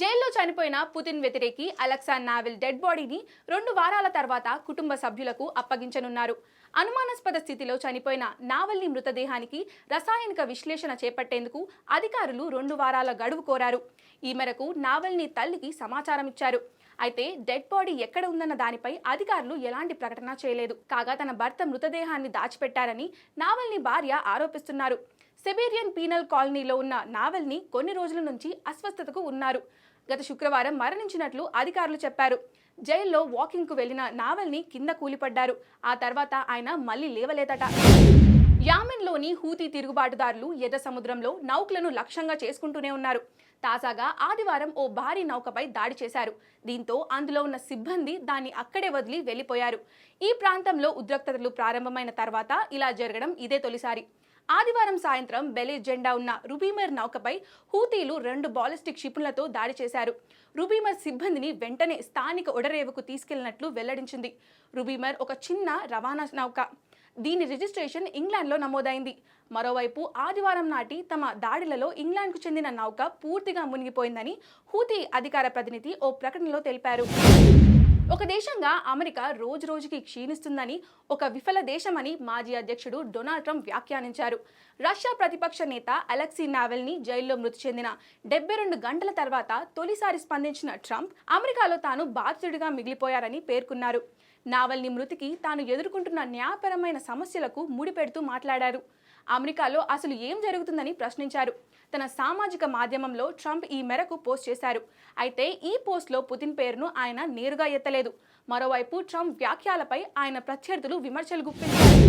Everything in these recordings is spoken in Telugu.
జైల్లో చనిపోయిన పుతిన్ వ్యతిరేకి అలెక్సా నావెల్ డెడ్ బాడీని రెండు వారాల తర్వాత కుటుంబ సభ్యులకు అప్పగించనున్నారు. అనుమానాస్పద స్థితిలో చనిపోయిన నావల్ని మృతదేహానికి రసాయనిక విశ్లేషణ చేపట్టేందుకు అధికారులు రెండు వారాల గడువు కోరారు. ఈ మేరకు నావల్ని తల్లికి సమాచారం ఇచ్చారు. అయితే డెడ్ బాడీ ఎక్కడ ఉందన్న దానిపై అధికారులు ఎలాంటి ప్రకటన చేయలేదు. కాగా తన భర్త మృతదేహాన్ని దాచిపెట్టారని నావల్ని భార్య ఆరోపిస్తున్నారు. సెబేరియన్ పీనల్ కాలనీలో ఉన్న నావల్ని కొన్ని రోజుల నుంచి అస్వస్థతకు ఉన్నారు. గత శుక్రవారం మరణించినట్లు అధికారులు చెప్పారు. జైల్లో వాకింగ్కు వెళ్ళిన నావల్ని కింద కూలిపడ్డారు. ఆ తర్వాత ఆయన మళ్ళీ లేవలేదట. యామెన్లోని హూతీ తిరుగుబాటుదారులు ఎర్ర సముద్రంలో నౌకలను లక్ష్యంగా చేసుకుంటూనే ఉన్నారు. తాజాగా ఆదివారం ఓ భారీ నౌకపై దాడి చేశారు. దీంతో అందులో ఉన్న సిబ్బంది దాన్ని అక్కడే వదిలి వెళ్ళిపోయారు ఈ ప్రాంతంలో ఉద్రక్తతలు ప్రారంభమైన తర్వాత ఇలా జరగడం ఇదే తొలిసారి. ఆదివారం సాయంత్రం బెలే జెండా ఉన్న రుబీమర్ నౌకపై హూతీలు రెండు బాలిస్టిక్ క్షిపణులతో దాడి చేశారు. రుబీమర్ సిబ్బందిని వెంటనే స్థానిక ఒడరేవుకు తీసుకెళ్ళినట్లు వెల్లడించింది. రుబీమర్ ఒక చిన్న రవాణా నౌక. దీని రిజిస్ట్రేషన్ ఇంగ్లాండ్లో నమోదైంది. మరోవైపు ఆదివారం నాటి తమ దాడులలో ఇంగ్లాండ్కు చెందిన నౌక పూర్తిగా మునిగిపోయిందని హూతీ అధికార ప్రతినిధి ఓ ప్రకటనలో తెలిపారు. ఒక దేశంగా అమెరికా రోజు రోజుకి క్షీణిస్తుందని ఒక విఫల దేశమని మాజీ అధ్యక్షుడు డొనాల్డ్ ట్రంప్ వ్యాఖ్యానించారు. రష్యా ప్రతిపక్ష నేత అలెక్సీ నావెల్ని జైల్లో మృతి చెందిన డెబ్బై రెండు గంటల తర్వాత తొలిసారి స్పందించిన ట్రంప్ అమెరికాలో తాను బాధితుడిగా మిగిలిపోయారని పేర్కొన్నారు. నావల్ని మృతికి తాను ఎదుర్కొంటున్న న్యాయపరమైన సమస్యలకు ముడిపెడుతూ మాట్లాడారు. అమెరికాలో అసలు ఏం జరుగుతుందని ప్రశ్నించారు. తన సామాజిక మాధ్యమంలో ట్రంప్ ఈ మేరకు పోస్ట్ చేశారు. అయితే ఈ పోస్ట్లో పుతిన్ పేరును ఆయన నేరుగా ఎత్తలేదు. మరోవైపు ట్రంప్ వ్యాఖ్యలపై ఆయన ప్రత్యర్థులు విమర్శలు గుప్పించారు.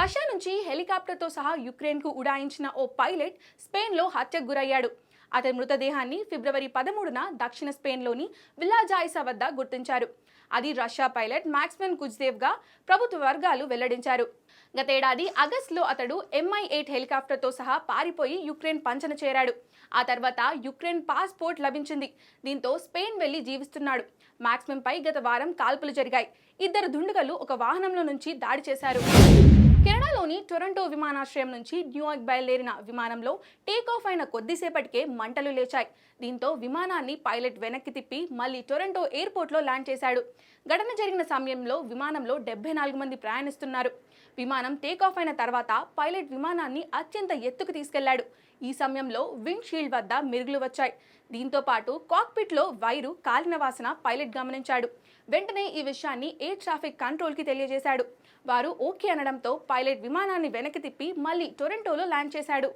రష్యా నుంచి హెలికాప్టర్తో సహా యుక్రెయిన్కు ఉడాయించిన ఓ పైలట్ స్పెయిన్లో హత్యకు గురయ్యాడు. అతని మృతదేహాన్ని ఫిబ్రవరి పదమూడున దక్షిణ స్పెయిన్లోని విల్లాజాయిసా వద్ద గుర్తించారు. అది రష్యా పైలట్ మ్యాక్స్మెన్ కుజ్దేవ్గా ప్రభుత్వ వర్గాలు వెల్లడించారు. గతేడాది ఆగస్టులో అతడు ఎంఐ ఎయిట్ హెలికాప్టర్తో సహా పారిపోయి యుక్రెయిన్ పంచన చేరాడు. ఆ తర్వాత యుక్రెయిన్ పాస్పోర్ట్ లభించింది. దీంతో స్పెయిన్ వెళ్ళి జీవిస్తున్నాడు. మ్యాక్స్మెన్పై గత వారం కాల్పులు జరిగాయి. ఇద్దరు దుండగలు ఒక వాహనంలో నుంచి దాడి చేశారు. కెనడాలోని టొరంటో విమానాశ్రయం నుంచి న్యూయార్క్ బయలుదేరిన విమానంలో టేకాఫ్ అయిన కొద్దిసేపటికే మంటలు లేచాయి. దీంతో విమానాన్ని పైలట్ వెనక్కి తిప్పి మళ్ళీ టొరంటో ఎయిర్పోర్ట్లో ల్యాండ్ చేశాడు. ఘటన జరిగిన సమయంలో విమానంలో డెబ్బై నాలుగు మంది ప్రయాణిస్తున్నారు. విమానం టేకాఫ్ అయిన తర్వాత పైలట్ విమానాన్ని అత్యంత ఎత్తుకు తీసుకెళ్ళాడు. ఈ సమయంలో విండ్ షీల్డ్ వద్ద మెరుగులు వచ్చాయి. దీంతో పాటు కాక్పిట్లో వైరు కాలిన వాసన పైలట్ గమనించాడు. వెంటనే ఈ విషయాన్ని ఎయిర్ ట్రాఫిక్ కంట్రోల్కి తెలియజేశాడు. వారు ఓకే అనడంతో పైలట్ విమానాన్ని వెనక్కి తిప్పి మళ్ళీ టొరంటోలో ల్యాండ్ చేశాడు.